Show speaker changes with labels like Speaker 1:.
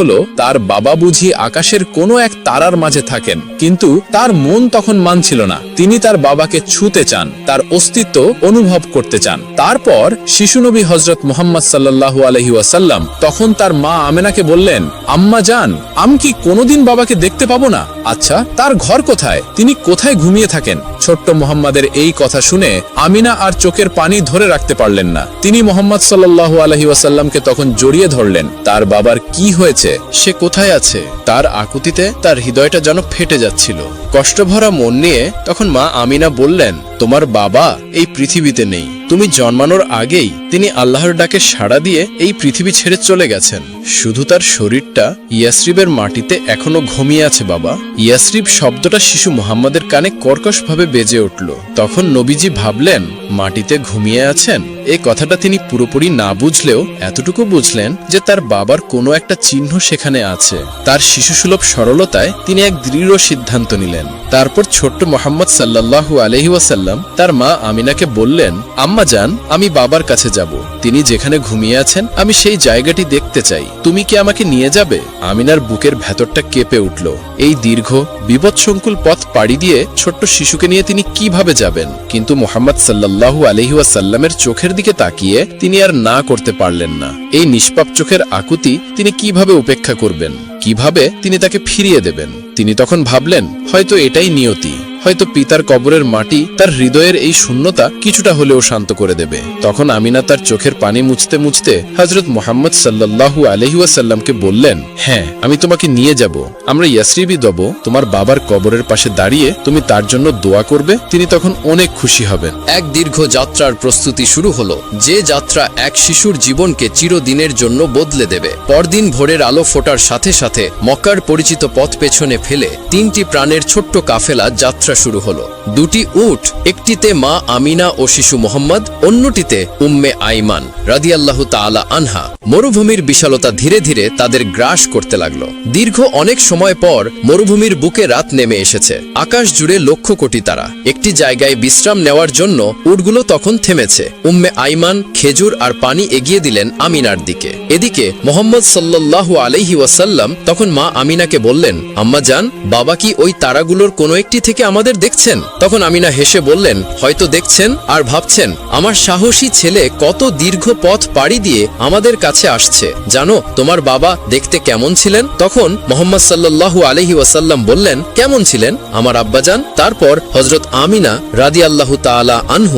Speaker 1: হলো, তার বাবা বুঝি আকাশের কোনো এক তারার মাঝে থাকেন, কিন্তু তার মন তখন মানছিল না। তিনি তার বাবাকে ছুতে চান, তার অস্তিত্ব অনুভব করতে চান। তারপর শিশুনবী হজরত মোহাম্মদ সাল্লাহু আলহি ওয়াসাল্লাম তখন তার মা আমেনাকে বললেন, আম্মা যান আমি কি কোনোদিন বাবাকে দেখতে পাবো না? আচ্ছা তার ঘর কোথায়? তিনি কোথায় ঘুমিয়ে থাকেন? ছোট্ট মোহাম্মদের এই কথা শুনে আমিনা আর চোখের পানি ধরে রাখতে পারলেন না। তিনি মোহাম্মদ সাল্লাহু আলহি ওয়াসাল্লামকে তখন জড়িয়ে ধরলেন, তার বাবার কি হয়েছে?
Speaker 2: সে কোথায় আছে? তার আকুতিতে তার হৃদয়টা যেন ফেটে যাচ্ছিল। কষ্টভরা মন নিয়ে তখন মা আমিনা বললেন তোমার বাবা এই পৃথিবীতে নেই। তুমি জন্মানোর আগেই তিনি আল্লাহর ডাকে সাড়া দিয়ে এই পৃথিবী ছেড়ে চলে গেছেন। শুধু তার শরীরটা ইয়াসরিবের মাটিতে এখনও ঘুমিয়ে আছে, বাবা। ইয়াসরিব শব্দটা শিশু মোহাম্মদের কানে কর্কশভাবে বেজে উঠল। তখন নবীজি ভাবলেন, মাটিতে ঘুমিয়ে আছেন? এই কথাটা তিনি পুরোপুরি না বুঝলেও এতটুকু বুঝলেন যে তার বাবার কোনো একটা চিহ্ন সেখানে আছে। তার শিশুসুলভ সরলতায় তিনি এক দৃঢ় সিদ্ধান্ত নিলেন। তারপর ছোট্ট মোহাম্মদ সাল্লাল্লাহু আলহি ওয়াসাল্লাম তার মা আমিনাকে বললেন, আম্মা যান, আমি বাবার কাছে যাব। তিনি যেখানে ঘুমিয়ে আছেন, আমি সেই জায়গাটি দেখতে চাই। তুমি কি আমাকে নিয়ে যাবে? আমিনার বুকের ভেতরটা কেঁপে উঠল। এই দীর্ঘ, বিপদসংকুল পথ পাড়ি দিয়ে ছোট্ট শিশুকে নিয়ে তিনি কীভাবে যাবেন? কিন্তু মোহাম্মদ সাল্লাল্লাহু আলহি ওয়াসাল্লামের চোখের দিকে তাকিয়ে তিনি আর না করতে পারলেন না। এই নিষ্পাপ চোখের আকুতি তিনি কীভাবে উপেক্ষা করবেন? কীভাবে তিনি তাকে ফিরিয়ে দেবেন? তিনি তখন ভাবলেন, হয়তো এটাই নিয়তি। হয়তো পিতার কবরের মাটি তার হৃদয়ের এই শূন্যতা কিছুটা হলেও শান্ত করে দেবে। তখন আমিনা তার চোখের পানি মুছতে মুছতে হজরত মোহাম্মদ সাল্লাল্লাহু আলহিউসাল্লামকে বললেন হ্যাঁ আমি তোমাকে নিয়ে যাব। আমরা ইয়াসরিবি দব, তোমার বাবার কবরের পাশে দাঁড়িয়ে তুমি তার জন্য দোয়া করবে, তিনি তখন অনেক খুশি হবেন।
Speaker 3: এক দীর্ঘ যাত্রার প্রস্তুতি শুরু হলো, যে যাত্রা এক শিশুর জীবনকে চিরদিনের জন্য বদলে দেবে। পরদিন ভোরের আলো ফোটার সাথে সাথে মক্কার পরিচিত পথ পেছনে ফেলে তিনটি প্রাণের ছোট্ট কাফেলা যাত্রা শুরু হলো। দুটি উট, একটিতে মা আমিনা ও শিশু মোহাম্মদ, অন্যটিতে উম্মে আইমান রাদিয়াল্লাহু তাআলা আনহা। মরুভূমির বিশালতা ধীরে ধীরে তাদের গ্রাস করতে লাগল। দীর্ঘ অনেক সময় পর মরুভূমির বুকে রাত নেমে এসেছে। আকাশ জুড়ে লক্ষ কোটি তারা। একটি জায়গায় বিশ্রাম নেওয়ার জন্য উটগুলো তখন থেমেছে। উম্মে আইমান খেজুর আর পানি এগিয়ে দিলেন আমিনার দিকে। এদিকে মোহাম্মদ সাল্লাল্লাহু আলাইহি ওয়াসাল্লাম তখন মা আমিনাকে বললেন, আম্মা যান বাবা কি ওই তারাগুলোর কোনো একটি থেকে আমাদের দেখছেন? তখন আমিনা হেসে বললেন, হয়তো দেখছেন আর ভাবছেন, আমার সাহসী ছেলে কত দীর্ঘ পথ পাড়ি দিয়ে আমাদের কাছে আসছে। জানো, তোমার বাবা দেখতে কেমন ছিলেন? তখন মোহাম্মদ সাল্লাল্লাহু আলহি ওয়াসাল্লাম বললেন, কেমন ছিলেন? আমার আব্বাজান, তারপর হজরত আমিনা রাদি আল্লাহ তালা আনহু